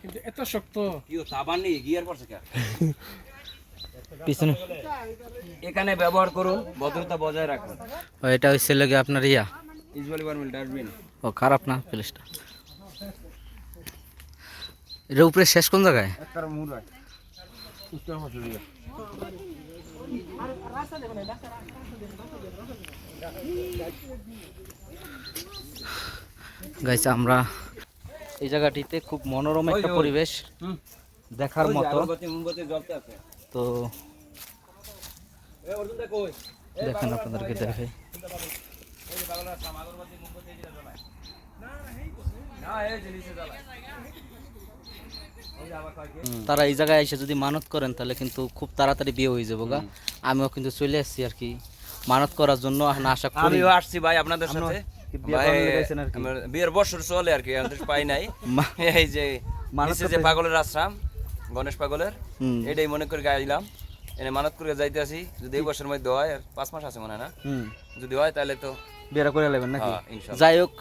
কিন্তু এত শক্ত। কি সাবান নেই গিয়ার পড়ছে কে পিছনে। এখানে ব্যবহার করুন ভদ্রতা বজায় রাখুন। ও এটা হচ্ছে লাগে আপনার ইয়া। ডাস্টবিন ও খারাপ না প্লেসটা। এটা উপরে শেষ কোন জায়গায়? মুর উত্তর দিয়ে গাইছে আমরা এই জায়গাটিতে খুব মনোরম একটা পরিবেশ দেখার মতো। তো দেখেন আপনাদেরকে দেখে? তারা এই জায়গায় এসে যদি মানত করেন তাহলে কিন্তু খুব তাড়াতাড়ি বিয়ে হয়ে যাব গা। আমিও কিন্তু চলে আসছি আর কি। মানত করার জন্য আশা করি আমিও আসছি ভাই আপনাদের সাথে। বিয়ের বছর চলে আর কি পাই নাই। এই যে নিচে যে পাগলের আশ্রম গণেশ পাগলের এটাই মনে করে গাইলাম এনে মানত করে যাইতে আসি যদি এই বছরের মধ্যে হয় আর পাঁচ মাস আছে মনে হয় না। যদি হয় তাহলে তো বিয়েটা করে নাকি? হ্যাঁ, যাই হোক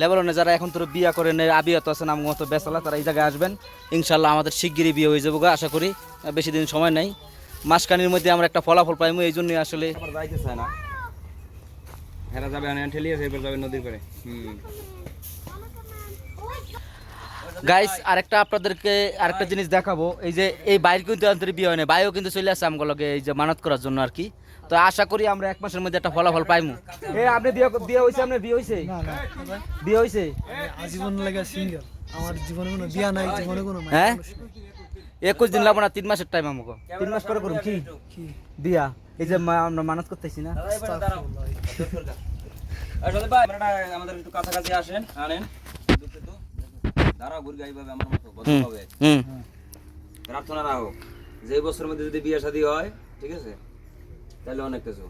লেবাননে যারা এখন তোর বিয়া করেন আবিয়াত আছেন আমার মতো বেসালা তারা এই জায়গায় আসবেন। ইনশাল্লাহ আমাদের শিগগিরই বিয়ে হয়ে যাব গা আশা করি। বেশি দিন সময় নেই। মাসখানির মধ্যে আমরা একটা ফলাফল পাইমু এই জন্যই আসলে যাইতে চায় না। হেরা যাবে আনে ঠেলিয়ে এরপর যাবে নদীর করে হুম। গাইস আরেকটা আপনাদেরকে আরেকটা জিনিস দেখাবো। এই যে এই বাইরে কিন্তু আমাদের বিয়ে হয় না বাইরেও কিন্তু চলে আসছে আমগুলোকে এই যে মানত করার জন্য আর কি। তো আশা করি আমরা এক মাসের মধ্যে একটা ফলাফল পাইমু। এ আপনি বিয়ে বিয়ে হয়েছে আপনার বিয়ে হয়েছে বিয়ে হয়েছে আজীবন লাগে সিঙ্গেল আমার জীবনে কোনো বিয়া নাই জীবনে কোনো হ্যাঁ। একুশ দিন লাগবো না তিন মাসের টাইম আমাকে। তিন মাস পরে করুন কি? কি? বিয়া এই যে আমরা মানত করতেছি না। আমাদের একটু কাছাকাছি আসেন আনেন। দাঁড়াও গুরগা এইভাবে আমার মতো হুম। প্রার্থনা রাখো। যে বছরের মধ্যে যদি বিয়ে শাদী হয় ঠিক আছে? তাহলে অনেক কিছু।